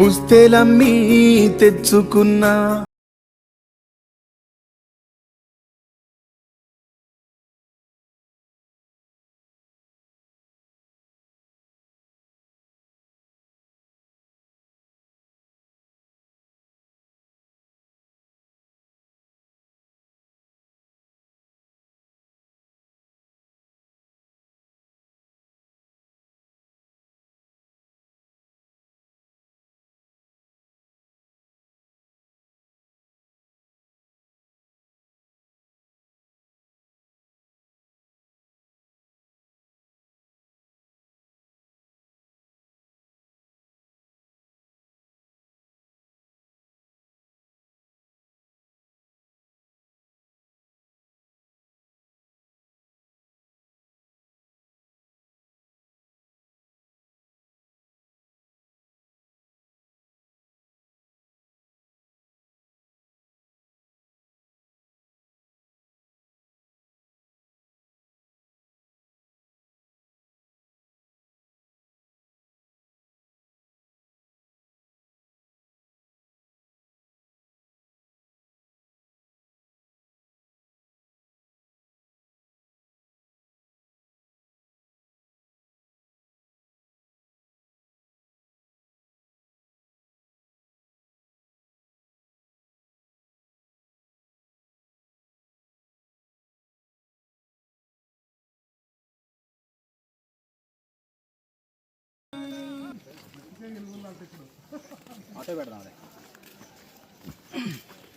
పుస్తెలమ్మి తెచ్చుకున్నా.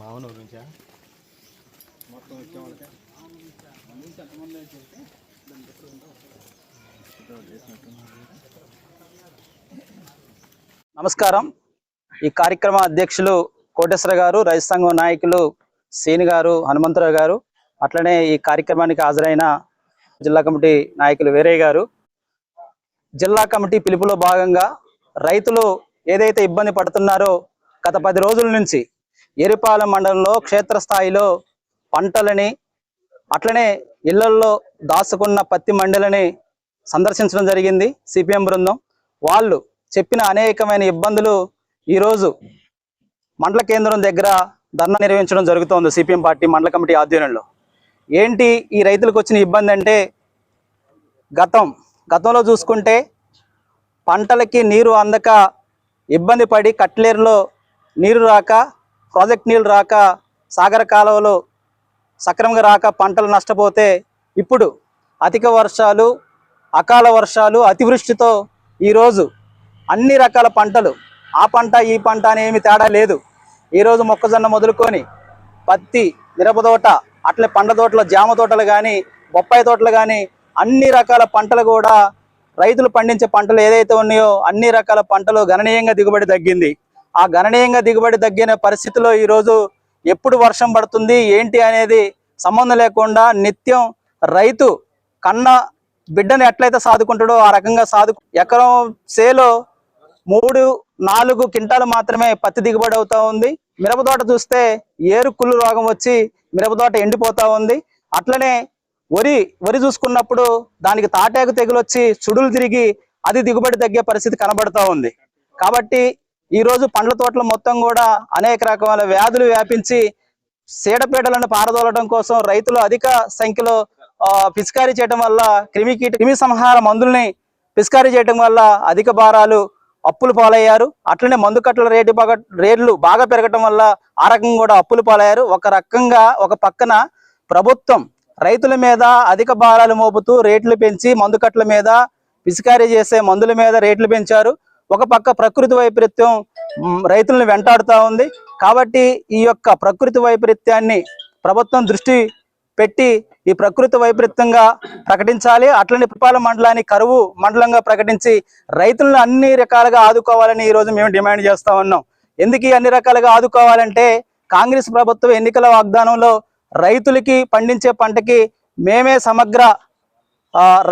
మామూలు నుంచా నమస్కారం. ఈ కార్యక్రమ అధ్యక్షులు కోటేశ్వర గారు రైతు సంఘం నాయకులు శ్రీని గారు హనుమంతరావు గారు అట్లనే ఈ కార్యక్రమానికి హాజరైన జిల్లా కమిటీ నాయకులు వీరయ్య గారు. జిల్లా కమిటీ పిలుపులో భాగంగా రైతులు ఏదైతే ఇబ్బంది పడుతున్నారో గత పది రోజుల నుంచి ఎరిపాలెం మండలంలో క్షేత్రస్థాయిలో పంటలని అట్లనే ఇళ్ళల్లో దాచుకున్న పత్తి మండలని సందర్శించడం జరిగింది సిపిఎం బృందం. వాళ్ళు చెప్పిన అనేకమైన ఇబ్బందులు ఈరోజు మండల కేంద్రం దగ్గర ధర్నా నిర్వహించడం జరుగుతోంది సిపిఎం పార్టీ మండల కమిటీ ఆధ్వర్యంలో. ఏంటి ఈ రైతులకు వచ్చిన ఇబ్బంది అంటే గతం గతంలో చూసుకుంటే పంటలకి నీరు అందక ఇబ్బంది పడి కట్లేరులో నీరు రాక ప్రాజెక్ట్ నీళ్ళు రాక సాగర కాలువలో సక్రమంగా రాక పంటలు నష్టపోతే ఇప్పుడు అధిక వర్షాలు అకాల వర్షాలు అతివృష్టితో ఈరోజు అన్ని రకాల పంటలు ఆ పంట ఈ పంట అని ఏమి తేడా లేదు. ఈరోజు మొక్కజొన్న మొదలుకొని పత్తి మిరప తోట అట్లే పండ్ల తోటలు జామ తోటలు కానీ బొప్పాయి తోటలు కానీ అన్ని రకాల పంటలు కూడా రైతులు పండించే పంటలు ఏదైతే ఉన్నాయో అన్ని రకాల పంటలు గణనీయంగా దిగుబడి తగ్గింది. ఆ గణనీయంగా దిగుబడి తగ్గిన పరిస్థితిలో ఈరోజు ఎప్పుడు వర్షం పడుతుంది ఏంటి అనేది సంబంధం లేకుండా నిత్యం రైతు కన్న బిడ్డను ఎట్లయితే సాదుకుంటాడో ఆ రకంగా సాదు ఎకరం సేలో మూడు నాలుగు క్వింటాలు మాత్రమే పత్తి దిగుబడి అవుతా ఉంది. మిరప తోట చూస్తే ఏరు కుళ్ళు రోగం వచ్చి మిరప తోట ఎండిపోతా ఉంది. అట్లనే వరి వరి చూసుకున్నప్పుడు దానికి తాటాకు తెగులు వచ్చి చుడులు తిరిగి అది దిగుబడి తగ్గే పరిస్థితి కనబడతా ఉంది. కాబట్టి ఈ రోజు పండ్ల తోటలు మొత్తం కూడా అనేక రకాల వ్యాధులు వ్యాపించి చీడపీడలను పారదోలడం కోసం రైతులు అధిక సంఖ్యలో పిచికారీ చేయడం వల్ల క్రిమి క్రిమి సంహార మందుల్ని పిచికారీ చేయడం వల్ల అధిక భారాలు అప్పులు పాలయ్యారు. అట్లనే మందు కట్టల రేటు బాగా రేట్లు బాగా పెరగటం వల్ల ఆ రకంగా కూడా అప్పులు పాలయ్యారు. ఒక రకంగా ఒక పక్కన ప్రభుత్వం రైతుల మీద అధిక భారాలు మోపుతూ రేట్లు పెంచి మందుకట్ల మీద పిసికారీ చేసే మందుల మీద రేట్లు పెంచారు. ఒక పక్క ప్రకృతి వైపరీత్యం రైతులను వెంటాడుతూ ఉంది. కాబట్టి ఈ యొక్క ప్రకృతి వైపరీత్యాన్ని ప్రభుత్వం దృష్టి పెట్టి ఈ ప్రకృతి వైపరీత్యంగా ప్రకటించాలి. అట్లనే పుప్పాల మండలాన్ని కరువు మండలంగా ప్రకటించి రైతులను అన్ని రకాలుగా ఆదుకోవాలని ఈ రోజు మేము డిమాండ్ చేస్తూ ఉన్నాం. ఎందుకు అన్ని రకాలుగా ఆదుకోవాలంటే కాంగ్రెస్ ప్రభుత్వం ఎన్నికల వాగ్దానంలో రైతులకి పండించే పంటకి మేమే సమగ్ర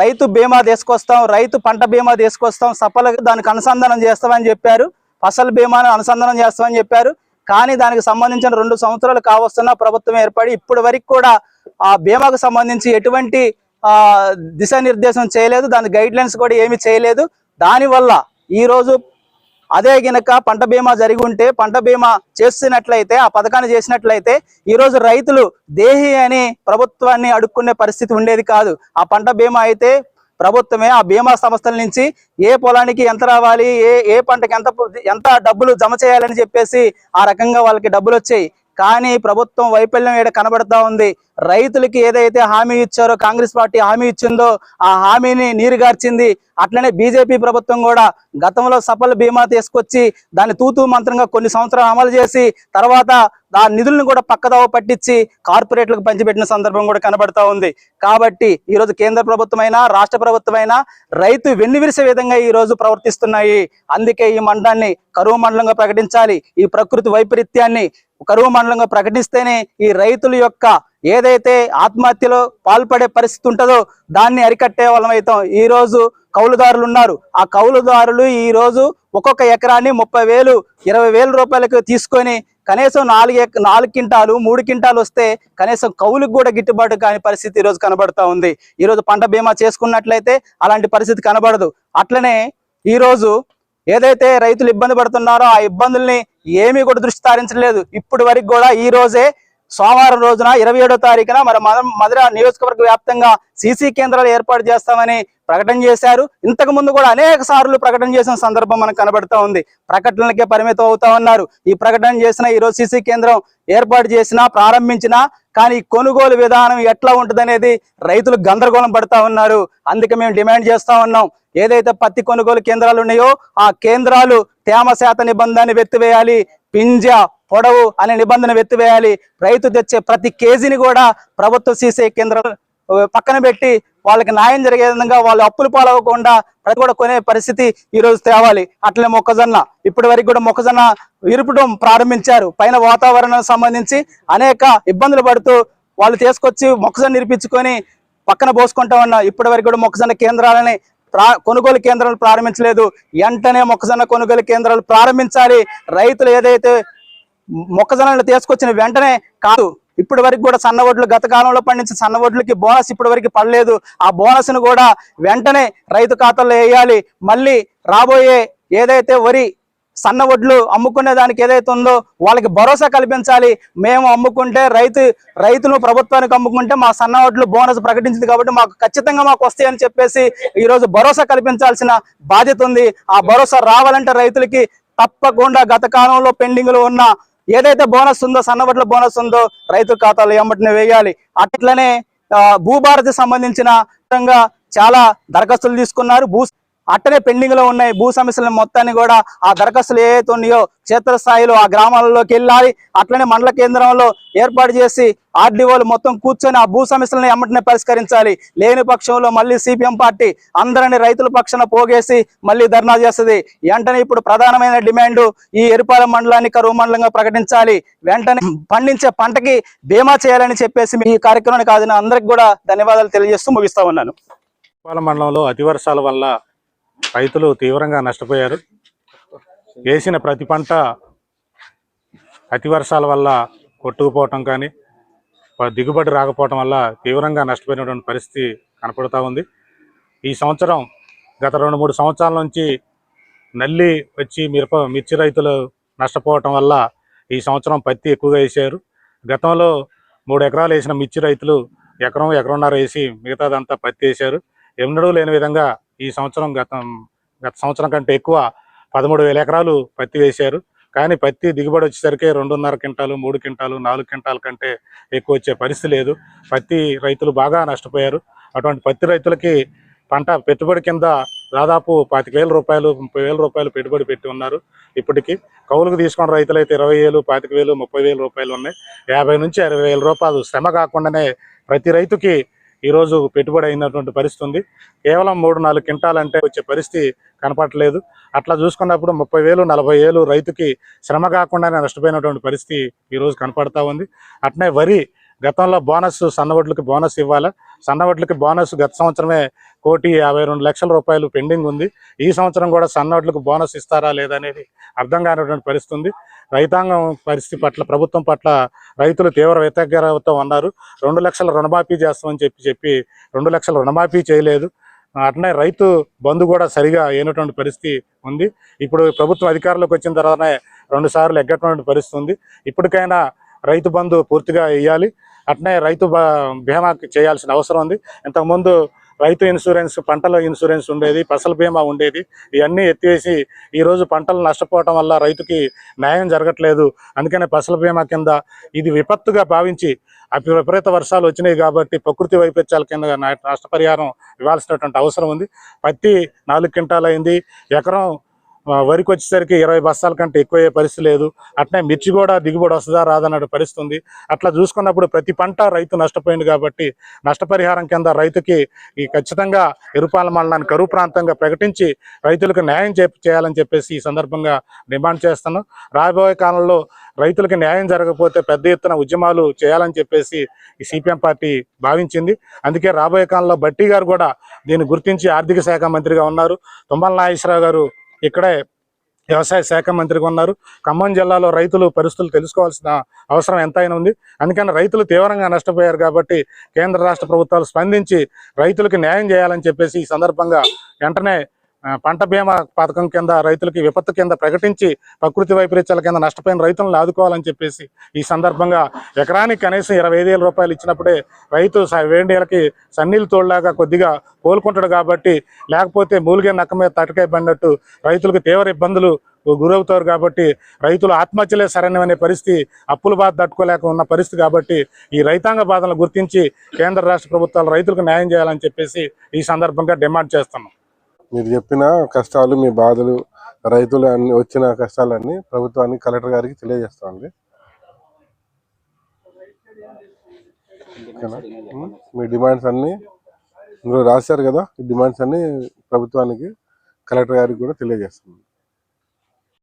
రైతు బీమా తీసుకొస్తాం రైతు పంట బీమా తీసుకొస్తాం సఫల దానికి అనుసంధానం చేస్తామని చెప్పారు. ఫసల్ బీమాను అనుసంధానం చేస్తామని చెప్పారు. కానీ దానికి సంబంధించిన రెండు సంవత్సరాలు కావస్తున్న ప్రభుత్వం ఏర్పడి ఇప్పటి వరకు కూడా ఆ బీమాకు సంబంధించి ఎటువంటి దిశానిర్దేశం చేయలేదు. దాని గైడ్ లైన్స్ కూడా ఏమి చేయలేదు. దానివల్ల ఈ రోజు అదే గినక పంట బీమా జరిగి ఉంటే పంట బీమా చేస్తున్నట్లయితే ఆ పథకాన్ని చేసినట్లయితే ఈరోజు రైతులు దేహి అని ప్రభుత్వాన్ని అడుక్కునే పరిస్థితి ఉండేది కాదు. ఆ పంట బీమా అయితే ప్రభుత్వమే ఆ బీమా సంస్థల నుంచి ఏ పొలానికి ఎంత రావాలి ఏ ఏ పంటకి ఎంత ఎంత డబ్బులు జమ చేయాలని చెప్పేసి ఆ రకంగా వాళ్ళకి డబ్బులు వచ్చాయి. కానీ ప్రభుత్వం వైఫల్యం ఏడ కనబడతా ఉంది? రైతులకి ఏదైతే హామీ ఇచ్చారో కాంగ్రెస్ పార్టీ హామీ ఇచ్చిందో ఆ హామీని నీరుగార్చింది. అట్లనే బీజేపీ ప్రభుత్వం కూడా గతంలో సఫల బీమా తీసుకొచ్చి దాన్ని తూతూ మంత్రంగా కొన్ని సంవత్సరాలు అమలు చేసి తర్వాత ఆ నిధులను కూడా పక్కదావ పట్టించి కార్పొరేట్లకు పంచిపెట్టిన సందర్భం కూడా కనబడతా ఉంది. కాబట్టి ఈ రోజు కేంద్ర ప్రభుత్వమైనా రాష్ట్ర ప్రభుత్వమైనా రైతు వెన్నువిరిసే విధంగా ఈ రోజు ప్రవర్తిస్తున్నాయి. అందుకే ఈ మండలాన్ని కరువు మండలంగా ప్రకటించాలి. ఈ ప్రకృతి వైపరీత్యాన్ని కరువు మండలంగా ప్రకటిస్తేనే ఈ రైతుల యొక్క ఏదైతే ఆత్మహత్యలో పాల్పడే పరిస్థితి ఉంటుందో దాన్ని అరికట్టే వాళ్ళం అవుతాం. ఈరోజు కౌలుదారులు ఉన్నారు. ఆ కౌలుదారులు ఈరోజు ఒక్కొక్క ఎకరాన్ని ముప్పై వేలు ఇరవై వేల రూపాయలకు తీసుకొని కనీసం నాలుగు నాలుగు కింటాలు మూడు కింటాలు వస్తే కనీసం కౌలుకు కూడా గిట్టుబాటు కాని పరిస్థితి ఈ రోజు ఉంది. ఈరోజు పంట బీమా చేసుకున్నట్లయితే అలాంటి పరిస్థితి కనబడదు. అట్లనే ఈరోజు ఏదైతే రైతులు ఇబ్బంది పడుతున్నారో ఆ ఇబ్బందుల్ని ఏమీ కూడా దృష్టి సారించలేదు. ఇప్పటి వరకు కూడా ఈ రోజే సోమవారం రోజున ఇరవై ఏడో తారీఖున మరి మద- మధుర నియోజకవర్గ వ్యాప్తంగా సీసీ కేంద్రాలు ఏర్పాటు చేస్తామని ప్రకటన చేశారు. ఇంతకు ముందు కూడా అనేక సార్లు ప్రకటన చేసిన సందర్భం మనకు కనబడుతూ ఉంది. ప్రకటనలకే పరిమితం అవుతా ఉన్నారు. ఈ ప్రకటన చేసిన ఈ రోజు సీసీ కేంద్రం ఏర్పాటు చేసినా ప్రారంభించినా కానీ కొనుగోలు విధానం ఎట్లా ఉంటుందనేది రైతులు గందరగోళం పడతా ఉన్నారు. అందుకే మేము డిమాండ్ చేస్తా ఉన్నాం. ఏదైతే పత్తి కొనుగోలు కేంద్రాలు ఉన్నాయో ఆ కేంద్రాలు తేమ శాత నిబంధనని వెత్తివేయాలి. పింజ పొడవు అనే నిబంధన ఎత్తివేయాలి. రైతు తెచ్చే ప్రతి కేజీని కూడా ప్రభుత్వ సీసీ కేంద్రం పక్కన పెట్టి వాళ్ళకి న్యాయం జరిగే విధంగా వాళ్ళు అప్పులు పాలవకుండా ప్రతి కూడా కొనే పరిస్థితి ఈ రోజు తేవాలి. అట్లనే మొక్కజొన్న. ఇప్పటి వరకు కూడా మొక్కజొన్న విరుపడం ప్రారంభించారు. పైన వాతావరణం సంబంధించి అనేక ఇబ్బందులు పడుతూ వాళ్ళు తీసుకొచ్చి మొక్కజొన్న నిరిపించుకొని పక్కన పోసుకుంటా ఉన్న ఇప్పటి వరకు కూడా మొక్కజొన్న కేంద్రాలని ప్రా కొనుగోలు కేంద్రాలు ప్రారంభించలేదు. వెంటనే మొక్కజొన్న కొనుగోలు కేంద్రాలు ప్రారంభించాలి. రైతులు ఏదైతే మొక్కజొన్నలు తీసుకొచ్చిన వెంటనే కాదు. ఇప్పటి వరకు కూడా సన్న వడ్లు గత కాలంలో పండించిన సన్న ఒడ్లకి బోనస్ ఇప్పటి వరకు పడలేదు. ఆ బోనస్ను కూడా వెంటనే రైతు ఖాతాలో వేయాలి. మళ్ళీ రాబోయే ఏదైతే వరి సన్న వడ్లు అమ్ముకునే దానికి ఏదైతే ఉందో వాళ్ళకి భరోసా కల్పించాలి. మేము అమ్ముకుంటే రైతు రైతులు ప్రభుత్వానికి అమ్ముకుంటే మా సన్న వడ్లు బోనస్ ప్రకటించింది కాబట్టి మాకు ఖచ్చితంగా మాకు వస్తాయని చెప్పేసి ఈ రోజు భరోసా కల్పించాల్సిన బాధ్యత ఉంది. ఆ భరోసా రావాలంటే రైతులకి తప్పకుండా గత కాలంలో పెండింగ్లో ఉన్న ఏదైతే బోనస్ ఉందో సన్నబట్ల బోనస్ ఉందో రైతు ఖాతాలో ఎమ్మటినే వేయాలి. అట్లనే భూభారతి సంబంధించిన చాలా దరఖాస్తులు తీసుకున్నారు. భూ అట్టనే పెండింగ్లో ఉన్నాయి. భూ సమస్యల మొత్తాన్ని కూడా ఆ దరఖాస్తులు ఏవైతే ఉన్నాయో క్షేత్రస్థాయిలో ఆ గ్రామాలలోకి వెళ్ళాలి. అట్లనే మండల కేంద్రంలో ఏర్పాటు చేసి ఆర్డీఓలు మొత్తం కూర్చొని ఆ భూ సమస్యలను ఎమ్మటనే పరిష్కరించాలి. లేని పక్షంలో మళ్ళీ సిపిఎం పార్టీ అందరిని రైతుల పక్షాన పోగేసి మళ్ళీ ధర్నా చేస్తుంది. వెంటనే ఇప్పుడు ప్రధానమైన డిమాండ్ ఈ ఎరుపాలెం మండలాన్ని కరువు మండలంగా ప్రకటించాలి. వెంటనే పండించే పంటకి బీమా చేయాలని చెప్పేసి ఈ కార్యక్రమానికి కాదని అందరికి కూడా ధన్యవాదాలు తెలియజేస్తూ ముగిస్తా ఉన్నాను. మండలంలో అతివర్షాల వల్ల రైతులు తీవ్రంగా నష్టపోయారు. వేసిన ప్రతి పంట అతి వర్షాల వల్ల కొట్టుకుపోవటం కానీ దిగుబడి రాకపోవటం వల్ల తీవ్రంగా నష్టపోయినటువంటి పరిస్థితి కనపడుతూ ఉంది. ఈ సంవత్సరం గత రెండు మూడు సంవత్సరాల నుంచి నల్లి వచ్చి మిరప మిర్చి రైతులు నష్టపోవటం వల్ల ఈ సంవత్సరం పత్తి ఎక్కువగా వేసారు. గతంలో మూడు ఎకరాలు వేసిన మిర్చి రైతులు ఎకరం ఎకరంన్నర వేసి మిగతాదంతా పత్తి వేశారు ఎన్నడూ లేని విధంగా ఈ సంవత్సరం గతం గత సంవత్సరం కంటే ఎక్కువ పదమూడు వేల ఎకరాలు పత్తి వేశారు. కానీ పత్తి దిగుబడి వచ్చేసరికి రెండున్నర క్వింటాలు మూడు క్వింటాలు నాలుగు క్వింటాల కంటే ఎక్కువ వచ్చే పరిస్థితి లేదు. పత్తి రైతులు బాగా నష్టపోయారు. అటువంటి పత్తి రైతులకి పంట పెట్టుబడి కింద దాదాపు పాతిక వేల రూపాయలు ముప్పై వేల రూపాయలు పెట్టుబడి పెట్టి ఉన్నారు ఇప్పటికి. కౌలుకు తీసుకున్న రైతులైతే ఇరవై వేలు పాతిక వేలు ముప్పై వేల రూపాయలు ఉన్నాయి. యాభై నుంచి అరవై వేల రూపాయలు. శ్రమ కాకుండానే ప్రతి రైతుకి ఈరోజు పెట్టుబడి అయినటువంటి పరిస్థితి ఉంది. కేవలం మూడు నాలుగు క్వింటాలంటే వచ్చే పరిస్థితి కనపడలేదు అట్లా చూసుకున్నప్పుడు ముప్పై వేలు నలభై వేలు రైతుకి శ్రమ కాకుండానే నష్టపోయినటువంటి పరిస్థితి ఈరోజు కనపడతా ఉంది. అట్నే వరి గతంలో బోనస్ సన్నవడ్లకి బోనస్ ఇవ్వాలి? సన్నవడ్లకి బోనస్ గత సంవత్సరమే కోటి యాభై రెండు లక్షల రూపాయలు పెండింగ్ ఉంది. ఈ సంవత్సరం కూడా సన్నవడ్లకు బోనస్ ఇస్తారా లేదా అనేది అర్థం కానటువంటి పరిస్థితి ఉంది రైతాంగం పరిస్థితి పట్ల ప్రభుత్వం పట్ల రైతులు తీవ్ర వ్యతిరేకత ఉన్నారు. రెండు లక్షల రుణమాఫీ చేస్తామని చెప్పి చెప్పి రెండు లక్షల రుణమాఫీ చేయలేదు. అట్లనే రైతు బంధు కూడా సరిగా అయినటువంటి పరిస్థితి ఉంది. ఇప్పుడు ప్రభుత్వం అధికారంలోకి వచ్చిన తర్వాతనే రెండు సార్లు ఎగ్గటువంటి పరిస్థితి ఉంది. ఇప్పటికైనా రైతు బంధు పూర్తిగా వేయాలి అట్నే రైతు బ- బీమా చేయాల్సిన అవసరం ఉంది. ఇంతకుముందు రైతు ఇన్సూరెన్స్ పంటల ఇన్సూరెన్స్ ఉండేది ఫసల్ బీమా ఉండేది. ఇవన్నీ ఎత్తివేసి ఈ రోజు పంటలు నష్టపోవటం వల్ల రైతుకి న్యాయం జరగట్లేదు. అందుకనే ఫసల్ బీమా కింద ఇది విపత్తుగా భావించి అవి విపరీత వర్షాలు వచ్చినాయి కాబట్టి ప్రకృతి వైపరీత్యాల కింద నా- నష్టపరిహారం ఇవ్వాల్సినటువంటి అవసరం ఉంది. పత్తి నాలుగు క్వింటాలు అయింది ఎకరం వరికి వచ్చేసరికి ఇరవై బస్తాల కంటే ఎక్కువ అయ్యే పరిస్థితి లేదు. అట్నే మిర్చి కూడా దిగుబడి వస్తుందా రాదన్నట్టు పరిస్థితి ఉంది అట్లా చూసుకున్నప్పుడు ప్రతి పంట రైతు నష్టపోయింది కాబట్టి నష్టపరిహారం కింద రైతుకి ఈ ఖచ్చితంగా ఎరుపాల మండలాన్ని కరువు ప్రాంతంగా ప్రకటించి రైతులకు న్యాయం చేయాలని చెప్పేసి ఈ సందర్భంగా డిమాండ్ చేస్తున్నాం. రాబోయే కాలంలో రైతులకు న్యాయం జరగకపోతే పెద్ద ఎత్తున ఉద్యమాలు చేయాలని చెప్పేసి ఈ సిపిఎం పార్టీ భావించింది. అందుకే రాబోయే కాలంలో బట్టి గారు కూడా దీన్ని గుర్తించి ఆర్థిక శాఖ మంత్రిగా ఉన్నారు. తుమ్మల నాగేశ్వరరావు గారు ఇక్కడే వ్యవసాయ శాఖ మంత్రిగా ఉన్నారు. ఖమ్మం జిల్లాలో రైతులు పరిస్థితులు తెలుసుకోవాల్సిన అవసరం ఎంతైనా ఉంది. అందుకని రైతులు తీవ్రంగా నష్టపోయారు కాబట్టి కేంద్ర రాష్ట్ర ప్రభుత్వాలు స్పందించి రైతులకు న్యాయం చేయాలని చెప్పేసి ఈ సందర్భంగా వెంటనే పంట బీమా పథకం కింద రైతులకి విపత్తు కింద ప్రకటించి ప్రకృతి వైపరీత్యాల కింద నష్టపోయిన రైతులను ఆదుకోవాలని చెప్పేసి ఈ సందర్భంగా ఎకరానికి కనీసం ఇరవై ఐదు వేల రూపాయలు ఇచ్చినప్పుడే రైతు స- వేడికి సన్నీళ్ళు తోడులాగా కొద్దిగా కోలుకుంటాడు కాబట్టి లేకపోతే మూలిగే నక్క మీద తటకాయ పడినట్టు రైతులకు తీవ్ర ఇబ్బందులు గురవుతారు కాబట్టి రైతులు ఆత్మహత్యలే సరైనవనే పరిస్థితి అప్పుల బాధ తట్టుకోలేక ఉన్న పరిస్థితి కాబట్టి ఈ రైతాంగ బాధలను గుర్తించి కేంద్ర రాష్ట్ర ప్రభుత్వాలు రైతులకు న్యాయం చేయాలని చెప్పేసి ఈ సందర్భంగా డిమాండ్ చేస్తున్నాం. మీరు చెప్పిన కష్టాలు మీ బాధలు రైతులు అన్ని వచ్చిన కష్టాలన్నీ ప్రభుత్వానికి కలెక్టర్ గారికి తెలియజేస్తామండి ఓకేనా? మీ డిమాండ్స్ అన్నీ ఇందులో రాశారు కదా ఈ డిమాండ్స్ అన్నీ ప్రభుత్వానికి కలెక్టర్ గారికి కూడా తెలియజేస్తుంది